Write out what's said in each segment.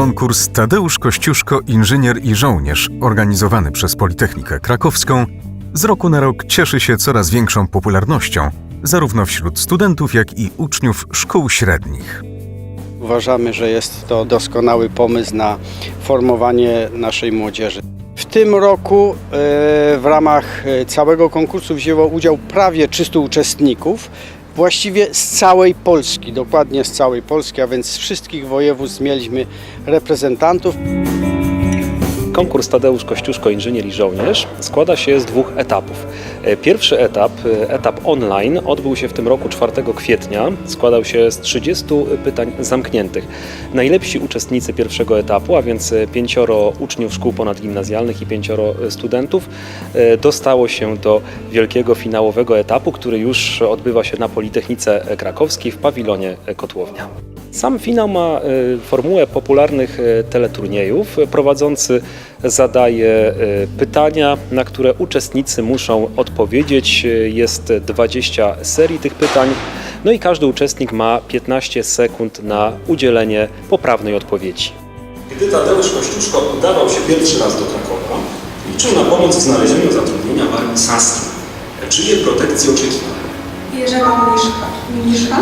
Konkurs Tadeusz Kościuszko Inżynier i Żołnierz, organizowany przez Politechnikę Krakowską, z roku na rok cieszy się coraz większą popularnością, zarówno wśród studentów, jak i uczniów szkół średnich. Uważamy, że jest to doskonały pomysł na formowanie naszej młodzieży. W tym roku e, w ramach e, całego konkursu wzięło udział prawie 300 uczestników, właściwie z całej Polski, dokładnie z całej Polski, a więc z wszystkich województw mieliśmy reprezentantów. Konkurs Tadeusz Kościuszko Inżynier i Żołnierz składa się z dwóch etapów. E, Pierwszy etap, e, etap online, odbył się w tym roku 4 kwietnia. Składał się z 30 pytań zamkniętych. Najlepsi uczestnicy pierwszego etapu, a więc e, pięcioro uczniów szkół ponadgimnazjalnych i pięcioro studentów, dostało się do wielkiego finałowego etapu, który już odbywa się na Politechnice Krakowskiej w pawilonie Kotłownia. Sam finał ma e, formułę popularnych e, teleturniejów. Prowadzący zadaje e, pytania, na które uczestnicy muszą odpowiedzieć. Jest 20 serii tych pytań. No i każdy uczestnik ma 15 sekund na udzielenie poprawnej odpowiedzi. Gdy Tadeusz Kościuszko udawał się pierwszy raz do Krakowa, liczył na pomoc w znalezieniu zatrudnienia w armii saskiej. Czyje protekcje oczekiwał? Jerzego Mniszka. Mniszka?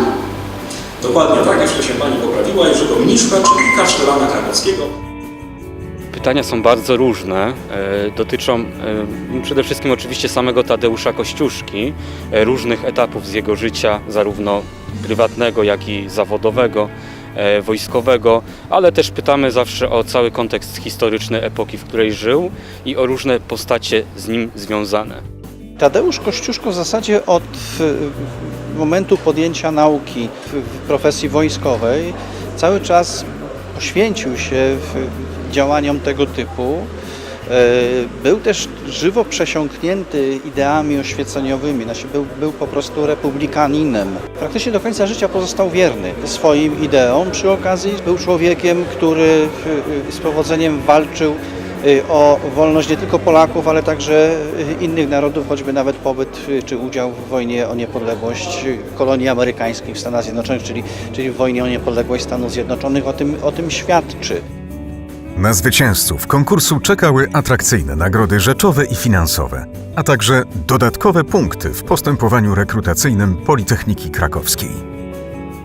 Dokładnie tak, jeszcze się Pani poprawiła, Jerzego Mniszka, czyli kasztelana krakowskiego. Pytania są bardzo różne. e, Dotyczą e, przede wszystkim oczywiście samego Tadeusza Kościuszki, e, różnych etapów z jego życia, zarówno prywatnego, jak i zawodowego, wojskowego, ale też pytamy zawsze o cały kontekst historyczny epoki, w której żył i o różne postacie z nim związane. Tadeusz Kościuszko w zasadzie od momentu podjęcia nauki w, profesji wojskowej cały czas poświęcił się działaniom tego typu. E, Był też żywo przesiąknięty ideami oświeceniowymi, znaczy był, był po prostu republikaninem. Praktycznie do końca życia pozostał wierny swoim ideom. Przy okazji był człowiekiem, który z powodzeniem walczył o wolność nie tylko Polaków, ale także y, innych narodów, choćby nawet pobyt y, czy udział w wojnie o niepodległość y, kolonii amerykańskich w Stanach Zjednoczonych, czyli, czyli w wojnie o niepodległość Stanów Zjednoczonych, o tym, o tym świadczy. Na zwycięzców konkursu czekały atrakcyjne nagrody rzeczowe i finansowe, a także dodatkowe punkty w postępowaniu rekrutacyjnym Politechniki Krakowskiej.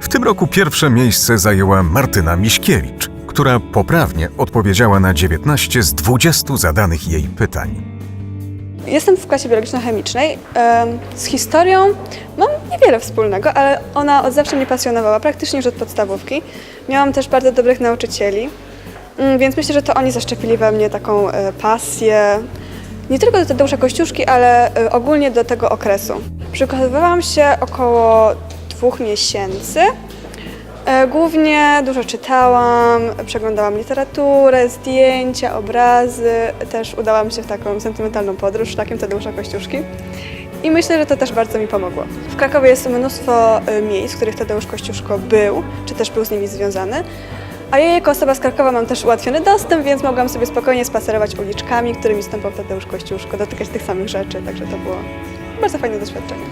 W tym roku pierwsze miejsce zajęła Martyna Miśkiewicz, która poprawnie odpowiedziała na 19 z 20 zadanych jej pytań. Jestem w klasie biologiczno-chemicznej. Em, Z historią mam niewiele wspólnego, ale ona od zawsze mnie pasjonowała, praktycznie już od podstawówki. Miałam też bardzo dobrych nauczycieli, mm, więc myślę, że to oni zaszczepili we mnie taką e, pasję, nie tylko do Tadeusza Kościuszki, ale e, ogólnie do tego okresu. Przygotowywałam się około dwóch miesięcy. E, Głównie dużo czytałam, przeglądałam literaturę, zdjęcia, obrazy. Też udałam się w taką sentymentalną podróż szlakiem Tadeusza Kościuszki. I myślę, że to też bardzo mi pomogło. W Krakowie jest mnóstwo e, miejsc, w których Tadeusz Kościuszko był, czy też był z nimi związany. A ja jako osoba z Krakowa mam też ułatwiony dostęp, więc mogłam sobie spokojnie spacerować uliczkami, którymi stąpał Tadeusz Kościuszko, dotykać tych samych rzeczy, także to było bardzo fajne doświadczenie.